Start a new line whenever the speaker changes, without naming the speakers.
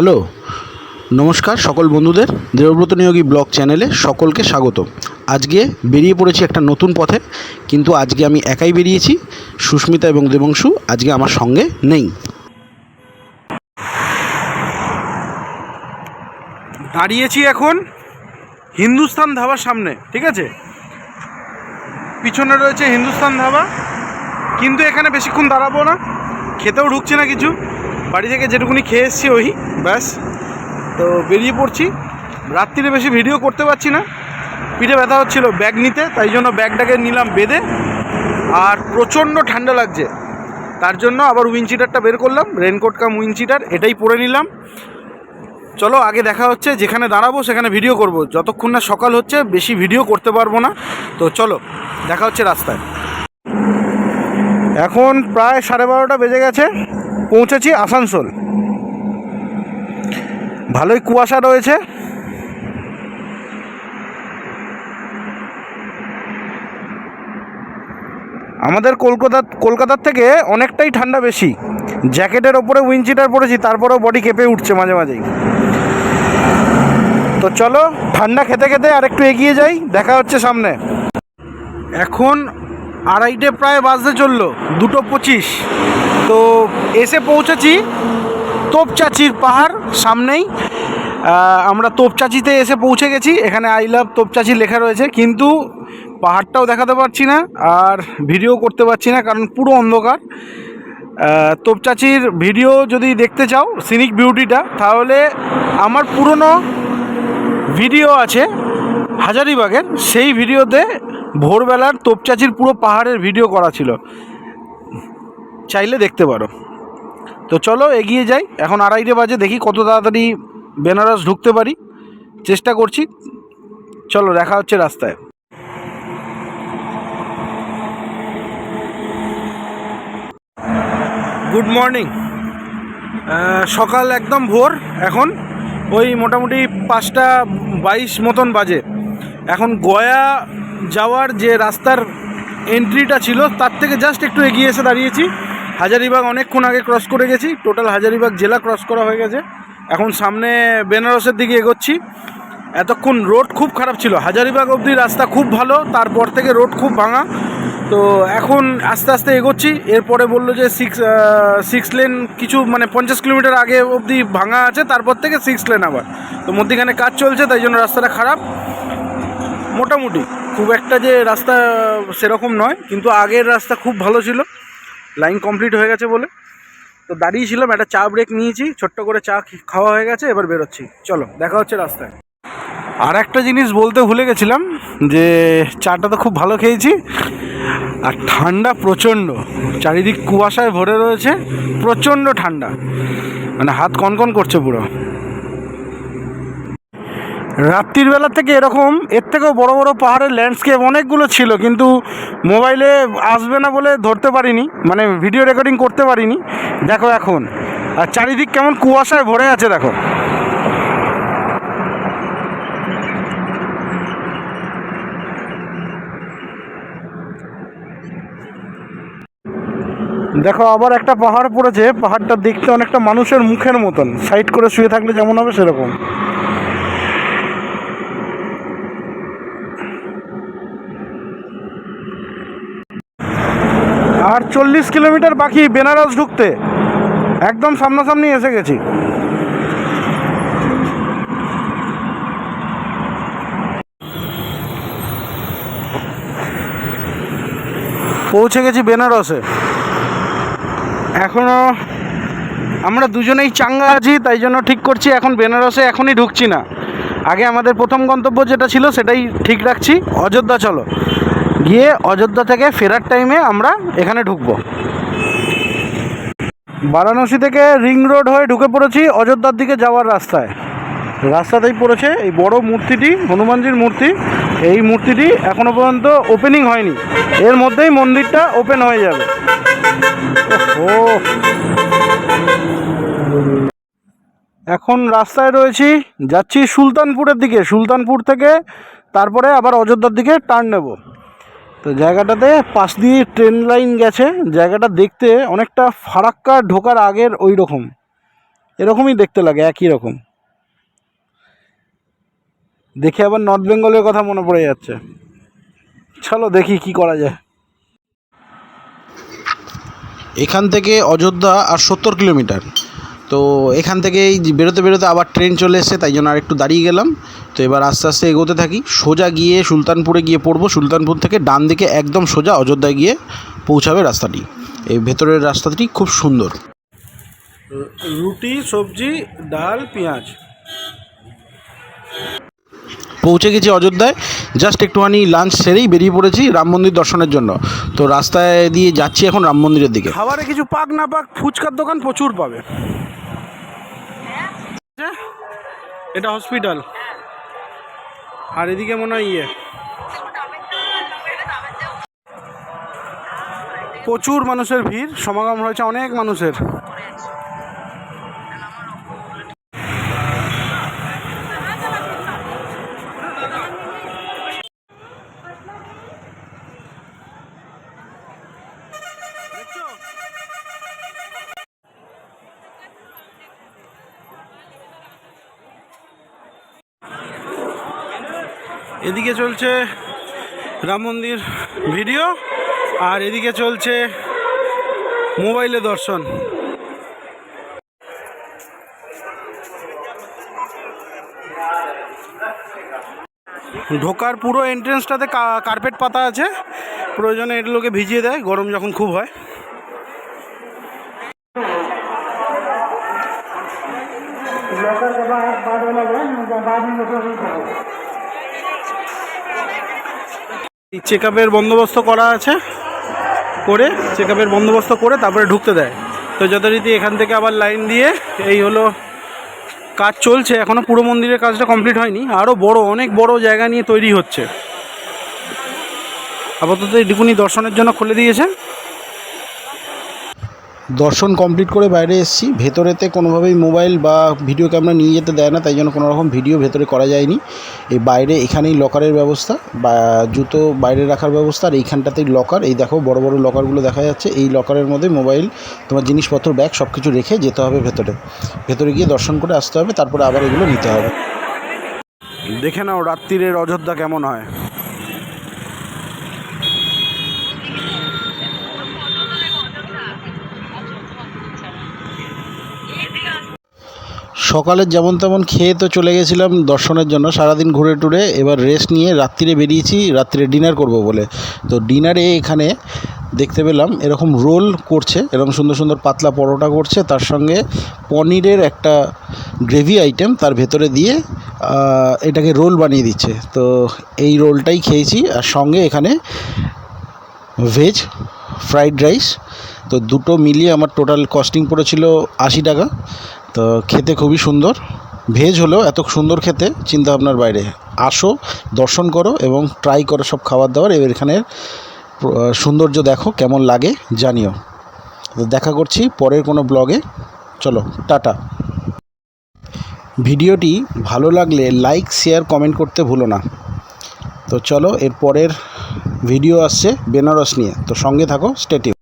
Hello, নমস্কার সকল বন্ধুদের, দেবব্রত নিয়োগী ব্লগ চ্যানেলে সকলকে স্বাগত আজকে বেরিয়ে পড়েছি একটা নতুন পথে, কিন্তু আজকে আমি একাই বেরিয়েছি, সুস্মিতা এবং দেবংশু আজকে আমার সঙ্গে নেই।
দাঁড়িয়েছি এখন হিন্দুস্তান ধাবার সামনে, ঠিক আছে? পিছনে রয়েছে হিন্দুস্তান ধাবা, কিন্তু এখানে বেশিক্ষণ দাঁড়াবো না, খেতেও ঢুকছে না কিছু। বাড়ি থেকে যেটুকুনি খেয়ে এসছি ওই, ব্যাস। তো বেরিয়ে পড়ছি। রাত্রিরে বেশি ভিডিও করতে পারছি না। পিঠে ব্যথা হচ্ছিল ব্যাগ নিতে, তাই জন্য ব্যাগটাকে নিলাম বেঁধে। আর প্রচণ্ড ঠান্ডা লাগছে। তার জন্য আবার উইনচিটারটা বের করলাম। রেনকোট কাম উইনচিটার এটাই পরে নিলাম। চলো, আগে দেখা হচ্ছে। যেখানে দাঁড়াবো, সেখানে ভিডিও করব। যতক্ষণ না সকাল হচ্ছে, বেশি ভিডিও করতে পারব না। তো চলো, দেখা হচ্ছে রাস্তায়। এখন প্রায় সাড়ে বারোটা বেজে গেছে। পৌঁছেছি আসানসোল। ভালোই কুয়াশা রয়েছে। আমাদের কলকাতা কলকাতার থেকে অনেকটাই ঠান্ডা বেশি। জ্যাকেটের ওপরে উইনচিটার পরেছি, তারপরেও বডি কেঁপে উঠছে মাঝে মাঝেই। তো চলো, ঠান্ডা খেতে খেতে আর একটু এগিয়ে যাই, দেখা হচ্ছে সামনে। এখন আড়াইটে প্রায় বাজতে চলল, দুটো পঁচিশ। তো এসে পৌঁছেছি তোপচাচির পাহাড় সামনেই। আমরা তোপচাচিতে এসে পৌঁছে গেছি। এখানে আই লাভ তোপচাচি লেখা রয়েছে, কিন্তু পাহাড়টাও দেখাতে পারছি না আর ভিডিও করতে পারছি না, কারণ পুরো অন্ধকার। তোপচাচির ভিডিও যদি দেখতে চাও সিনিক বিউটিটা তাহলে আমার পুরনো ভিডিও আছে হাজারিবাগের। সেই ভিডিওতে ভোরবেলার তোপচাচির পুরো পাহাড়ের ভিডিও করা ছিল। চাইলে দেখতে পারো। তো চলো এগিয়ে যাই। এখন আড়াইটে বাজে, দেখি কত তাড়াতাড়ি বেনারস ঢুকতে পারি। চেষ্টা করছি। চলো, দেখা হচ্ছে রাস্তায়। গুড মর্নিং সকাল একদম ভোর এখন। ওই মোটামুটি পাঁচটা বাইশ মতন বাজে। এখন গয়া যাওয়ার যে রাস্তার এন্ট্রিটা ছিল, তার থেকে জাস্ট একটু এগিয়ে এসে দাঁড়িয়েছি। হাজারিবাগ অনেকক্ষণ আগে ক্রস করে গেছি। টোটাল হাজারিবাগ জেলা ক্রস করা হয়ে গেছে। এখন সামনে বেনারসের দিকে এগোচ্ছি। এতক্ষণ রোড খুব খারাপ ছিল। হাজারিবাগ অবধি রাস্তা খুব ভালো, তারপর থেকে রোড খুব ভাঙা। তো এখন আস্তে আস্তে এগোচ্ছি। এরপরে বলল যে সিক্স সিক্স লেন কিছু মানে পঞ্চাশ কিলোমিটার আগে অবধি ভাঙা আছে, তারপর থেকে সিক্স লেন আবার। তো মধ্যিখানে কাজ চলছে, তাই জন্য রাস্তাটা খারাপ। মোটামুটি। খুব একটা যে রাস্তা সেরকম নয়, কিন্তু আগের রাস্তা খুব ভালো ছিল। লাইন কমপ্লিট হয়ে গেছে বলে। তো দাঁড়িয়েছিলাম, একটা চা ব্রেক নিয়েছি, ছোট্ট করে চা খাওয়া হয়ে গেছে, এবার বেরোচ্ছি। চলো, দেখা হচ্ছে রাস্তায়। আর একটা জিনিস বলতে ভুলে গেছিলাম, যে চাটা তো খুব ভালো খেয়েছি, আর ঠান্ডা প্রচণ্ড। চারিদিক কুয়াশায় ভরে রয়েছে, প্রচণ্ড ঠান্ডা। মানে হাত কনকন করছে পুরো। রাত্রির বেলা থেকে এরকম, এর থেকেও বড় বড় পাহাড়ের ল্যান্ডস্কেপ অনেকগুলো ছিল, কিন্তু মোবাইলে আসবে না বলে ধরতে পারিনি মানে ভিডিও রেকর্ডিং করতে পারিনি। দেখো এখন, আর চারিদিক কেমন কুয়াশায় ভরে আছে, দেখো। দেখো, আবার একটা পাহাড় পড়েছে, পাহাড়টা দেখতে অনেকটা মানুষের মুখের মতন সাইড করে শুয়ে থাকলে যেমন হবে সেরকম। আর চল্লিশ কিলোমিটার বাকি বেনারস ঢুকতে। একদম সামনাসামনি এসে গেছি। পৌঁছে গেছি বেনারসে। এখনও আমরা দুজনেই চাঙ্গা আছি, তাই জন্য ঠিক করছি এখন বেনারসে এখনই ঢুকছি না। আগে আমাদের প্রথম গন্তব্য যেটা ছিল সেটাই ঠিক রাখছি। অযোধ্যা চলো। গিয়ে অযোধ্যা থেকে ফেরার টাইমে আমরা এখানে ঢুকবো। বারাণসী থেকে রিং রোড হয়ে ঢুকে পড়েছি অযোধ্যার দিকে যাওয়ার রাস্তায়। রাস্তাতেই পড়েছে এই বড় মূর্তিটি, হনুমানজির মূর্তি। এই মূর্তিটি এখনও পর্যন্ত ওপেনিং হয়নি। এর মধ্যেই মন্দিরটা ওপেন হয়ে যাবে। ও এখন রাস্তায় রয়েছি, যাচ্ছি সুলতানপুরের দিকে। সুলতানপুর থেকে তারপরে আবার অযোধ্যার দিকে টার্ন নেব। তো জায়গাটাতে পাশ দিয়ে ট্রেন লাইন গেছে। জায়গাটা দেখতে অনেকটা ফারাক্কা ঢোকার আগের ওই রকম এরকমই দেখতে লাগে, একই রকম। দেখে আবার নর্থ বেঙ্গলের কথা মনে পড়ে যাচ্ছে। চলো দেখি কি করা যায়।
এখান থেকে অযোধ্যা আর সত্তর কিলোমিটার। তো এখান থেকে এই যে বেরোতে বেরোতে আবার ট্রেন চলে এসেছে তাই জন্য আর একটু দাঁড়িয়ে গেলাম। তো এবার আস্তে আস্তে এগোতে থাকি। সোজা গিয়ে সুলতানপুরে গিয়ে পড়ব। সুলতানপুর থেকে ডান দিকে একদম সোজা অযোধ্যায় গিয়ে পৌঁছাবে রাস্তাটি। এই ভেতরের রাস্তাটি খুব সুন্দর।
রুটি সবজি ডাল পেঁয়াজ।
পৌঁছে গেছি অযোধ্যায়। জাস্ট একটুখানি লাঞ্চ সেরেই বেরিয়ে পড়েছি রাম মন্দির দর্শনের জন্য। তো রাস্তায় দিয়ে যাচ্ছি এখন রাম মন্দিরের দিকে।
খাবারে কিছু পাক না পাক ফুচকার দোকান প্রচুর পাবে। এটা হসপিটাল আর এদিকে মনে হয় ইয়ে। প্রচুর মানুষের ভিড় সমাগম হয়েছে অনেক মানুষের। এদিকে চলছে রাম মন্দির ভিডিও, আর এদিকে চলছে মোবাইলে দর্শন। ঢোকার পুরো এন্ট্রেন্সটাতে কার্পেট পাতা আছে। প্রয়োজনে এগুলোকে ভিজিয়ে দেয়, গরম যখন খুব হয়। চেক আপের বন্দোবস্ত করা আছে করে চেক আপের বন্দোবস্ত করে তারপরে ঢুকতে দেয়। তো যথারীতি এখান থেকে আবার লাইন দিয়ে এই হলো কাজ চলছে। এখনও পুরো মন্দিরের কাজটা কমপ্লিট হয়নি। আরও বড়, অনেক বড় জায়গা নিয়ে তৈরি হচ্ছে। আপাতত এই ডিকুনি দর্শনের জন্য খুলে দিয়েছে।
দর্শন কমপ্লিট করে বাইরে এসেছি। ভেতরেতে কোনোভাবেই মোবাইল বা ভিডিও ক্যামেরা নিয়ে যেতে দেয় না, তাই জন্য কোনো রকম ভিডিও ভেতরে করা যায়নি। এই বাইরে এখানেই লকারের ব্যবস্থা, বা জুতো বাইরে রাখার ব্যবস্থা, আর এইখানটাতেই লকার এই দেখো, বড় বড় লকারগুলো দেখা যাচ্ছে। এই লকারের মধ্যে মোবাইল তোমার জিনিসপত্র ব্যাগ সব কিছু রেখে যেতে হবে ভেতরে। ভেতরে গিয়ে দর্শন করে আসতে হবে, তারপরে আবার এগুলো নিতে হবে।
দেখে নাও, রাত্রিরের অযোধ্যা কেমন হয়।
সকালে যেমন তেমন খেয়ে তো চলে গেছিলাম দর্শনের জন্য, সারাদিন ঘুরে টুরে, এবার রেস্ট নিয়ে রাত্রিরে বেরিয়েছি, রাত্রিরে ডিনার করব বলে। তো ডিনারে এখানে দেখতে পেলাম এরকম রোল করছে, এরকম সুন্দর সুন্দর পাতলা পরোটা করছে, তার সঙ্গে পনিরের একটা গ্রেভি আইটেম তার ভেতরে দিয়ে এটাকে রোল বানিয়ে দিচ্ছে। তো এই রোলটাই খেয়েছি, আর সঙ্গে এখানে ভেজ ফ্রাইড রাইস তো দুটো মিলিয়ে আমার টোটাল কস্টিং পড়েছিল আশি টাকা। তো খেতে খুবই সুন্দর। ভেজ হলেও এত সুন্দর খেতে, চিন্তা ভাবনার বাইরে। আসো, দর্শন করো এবং ট্রাই করো সব খাবার দাবার। এবার এখানের সৌন্দর্য দেখো, কেমন লাগে, জানিও। দেখা করছি পরের কোনো ব্লগে চলো, টাটা। ভিডিওটি ভালো লাগলে লাইক শেয়ার কমেন্ট করতে ভুলো না। তো চলো, এর পরের ভিডিও আসছে বেনারস নিয়ে। তো সঙ্গে থাকো স্টেটিউ